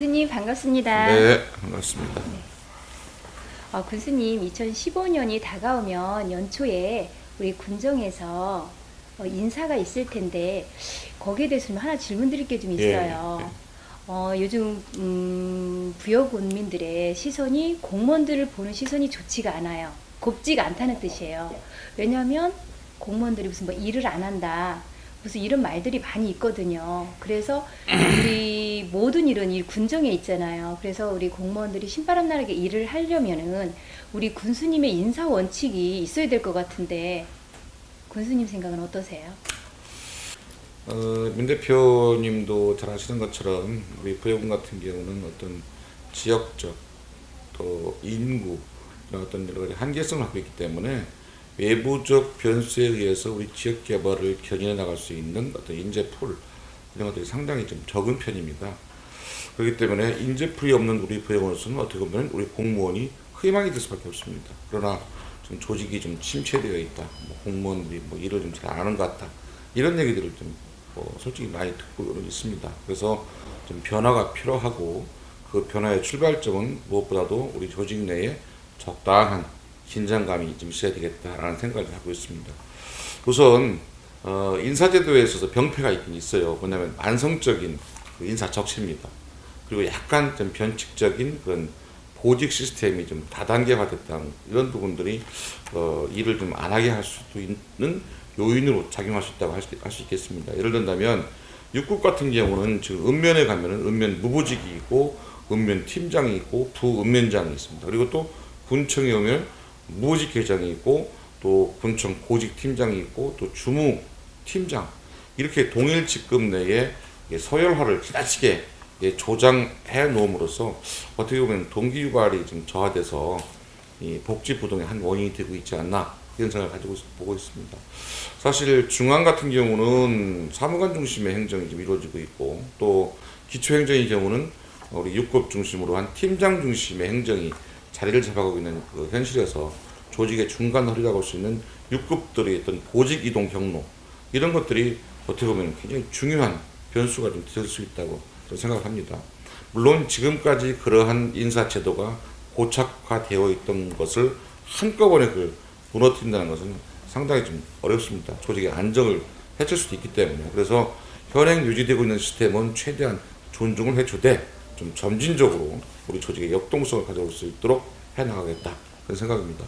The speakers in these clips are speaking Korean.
군수님 반갑습니다. 네, 반갑습니다. 어, 군수님 2015년이 다가오면 연초에 우리 군정에서 어, 인사가 있을 텐데 거기에 대해서 좀 하나 질문드릴 게좀 예, 있어요. 예. 어, 요즘 음, 부여 군민들의 시선이 공무원들을 보는 시선이 좋지가 않아요. 곱지가 않다는 뜻이에요. 왜냐하면 공무원들이 무슨 뭐 일을 안 한다. 무슨 이런 말들이 많이 있거든요. 그래서 우리 모든 일은 이 군정에 있잖아요. 그래서 우리 공무원들이 신바람 나게 일을 하려면은 우리 군수님의 인사 원칙이 있어야 될 것 같은데 군수님 생각은 어떠세요? 어, 민 대표님도 잘 아시는 것처럼 우리 부여군 같은 경우는 어떤 지역적 또 인구 어떤 여러 가지 한계성을 갖고 있기 때문에 외부적 변수에 의해서 우리 지역 개발을 견인해 나갈 수 있는 어떤 인재 풀 이런 것들이 상당히 좀 적은 편입니다. 그렇기 때문에 인재 풀이 없는 우리 부여군으로서는 어떻게 보면 우리 공무원이 희망이 될 수밖에 없습니다. 그러나 좀 조직이 좀 침체되어 있다. 뭐 공무원들이 뭐 일을 좀 잘 안 하는 것 같다. 이런 얘기들을 좀 뭐 솔직히 많이 듣고 있습니다. 그래서 좀 변화가 필요하고 그 변화의 출발점은 무엇보다도 우리 조직 내에 적당한 긴장감이 좀 있어야 되겠다라는 생각을 하고 있습니다. 우선 어, 인사제도에 있어서 병폐가 있긴 있어요. 뭐냐면 만성적인 그 인사 적시입니다. 그리고 약간 좀 변칙적인 그런 보직 시스템이 좀 다단계화됐다는 이런 부분들이 어, 일을 좀 안 하게 할 수도 있는 요인으로 작용할 수 있다고 할 수, 할 수 있겠습니다. 예를 든다면 육국 같은 경우는 지금 읍면에 가면은 읍면 무보직이 있고 읍면 팀장이 있고 부읍면장이 있습니다. 그리고 또 군청에 오면 무보직 계장이 있고 또 군청 고직 팀장이 있고 또 주무 팀장 이렇게 동일 직급 내에 이 서열화를 지나치게 예, 조장해 놓음으로써 어떻게 보면 동기 유발이 좀 저하돼서 이 복지 부동의 한 원인이 되고 있지 않나 이런 생각을 가지고 있- 보고 있습니다. 사실 중앙 같은 경우는 사무관 중심의 행정이 좀 이루어지고 있고 또 기초 행정의 경우는 우리 육급 중심으로 한 팀장 중심의 행정이 자리를 잡아가고 있는 그 현실에서 조직의 중간 허리라고 할 수 있는 육급들의 어떤 보직 이동 경로 이런 것들이 어떻게 보면 굉장히 중요한 변수가 좀 될 수 있다고 생각합니다. 물론 지금까지 그러한 인사 제도가 고착화되어 있던 것을 한꺼번에 그 무너뜨린다는 것은 상당히 좀 어렵습니다. 조직의 안정을 해칠 수도 있기 때문에 그래서 현행 유지되고 있는 시스템은 최대한 존중을 해주되 좀 점진적으로 우리 조직의 역동성을 가져올 수 있도록 해나가겠다 그런 생각입니다.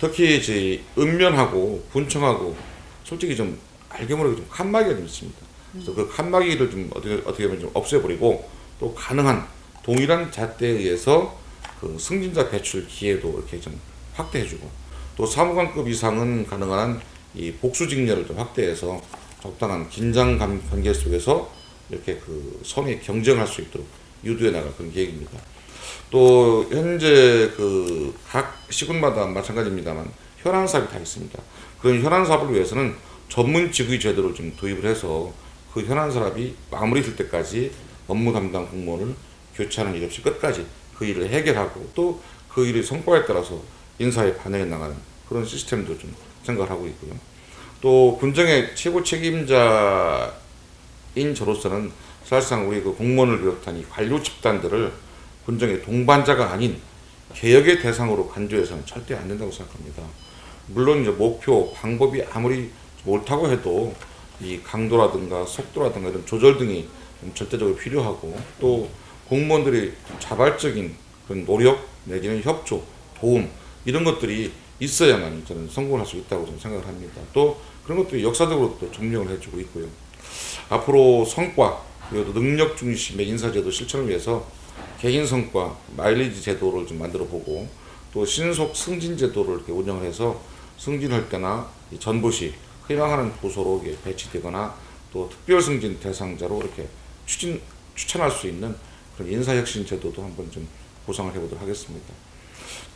특히 이제 읍면하고 군청하고 솔직히 좀 알게 모르게 좀 칸막이가 좀 있습니다. 그래서 그 칸막이를 좀 어떻게 어떻게 보면 좀 없애버리고 또 가능한 동일한 잣대에 의해서 그 승진자 배출 기회도 이렇게 좀 확대해주고 또 사무관급 이상은 가능한 이 복수 직렬을 좀 확대해서 적당한 긴장감 관계 속에서 이렇게 그 선의 경쟁할 수 있도록 유도해 나갈 그런 계획입니다. 또 현재 그 각 시군마다 마찬가지입니다만 현안 사업이 다 있습니다. 그런 현안 사업을 위해서는 전문 직위 제도를 좀 도입을 해서 그 현안 사업이 마무리될 때까지 업무 담당 공무원을 교체하는 일 없이 끝까지 그 일을 해결하고 또 그 일의 성과에 따라서 인사에 반영해 나가는 그런 시스템도 좀 생각을 하고 있고요. 또 군정의 최고 책임자인 저로서는 사실상 우리 그 공무원을 비롯한 이 관료 집단들을 군정의 동반자가 아닌 개혁의 대상으로 간주해서는 절대 안 된다고 생각합니다. 물론 이제 목표, 방법이 아무리 옳다고 해도 이 강도라든가 속도라든가 이런 조절 등이 좀 절대적으로 필요하고 또 공무원들이 좀 자발적인 그런 노력 내지는 협조, 도움 이런 것들이 있어야만 저는 성공을 할수 있다고 저는 생각을 합니다. 또 그런 것들이 역사적으로 또 증명을 해주고 있고요. 앞으로 성과 그리고 또 능력 중심의 인사제도 실천을 위해서 개인 성과 마일리지 제도를 좀 만들어 보고 또 신속 승진 제도를 이렇게 운영을 해서 승진할 때나 이 전부시 희망하는 부서로 배치되거나 또 특별 승진 대상자로 이렇게 추진 추천할 수 있는 그런 인사혁신 제도도 한번 좀 구상을 해보도록 하겠습니다.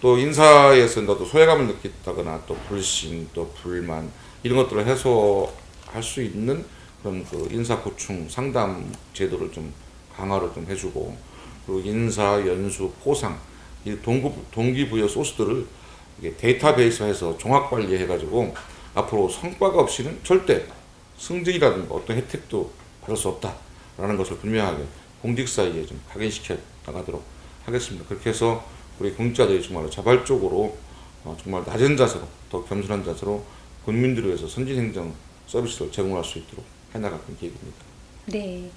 또 인사에서 나도 소외감을 느꼈다거나 또 불신 또 불만 이런 것들을 해소할 수 있는 그런 그 인사 고충 상담 제도를 좀 강화를 좀 해주고 그리고 인사 연수 포상 이 동기 동기부여 소스들을 데이터베이스에서 종합 관리해가지고 앞으로 성과가 없이는 절대 승진이라든가 어떤 혜택도 받을 수 없다라는 것을 분명하게 공직 사이에 좀 각인시켜 나가도록 하겠습니다. 그렇게 해서 우리 공직자들이 정말 자발적으로 어, 정말 낮은 자세로 더 겸손한 자세로 국민들을 위해서 선진행정 서비스를 제공할 수 있도록 해나가는 계획입니다. 네.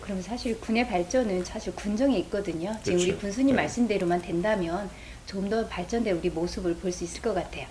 그럼 사실 군의 발전은 사실 군정에 있거든요. 지금 우리 그렇죠. 군수님 네. 말씀대로만 된다면 좀 더 발전된 우리 모습을 볼 수 있을 것 같아요.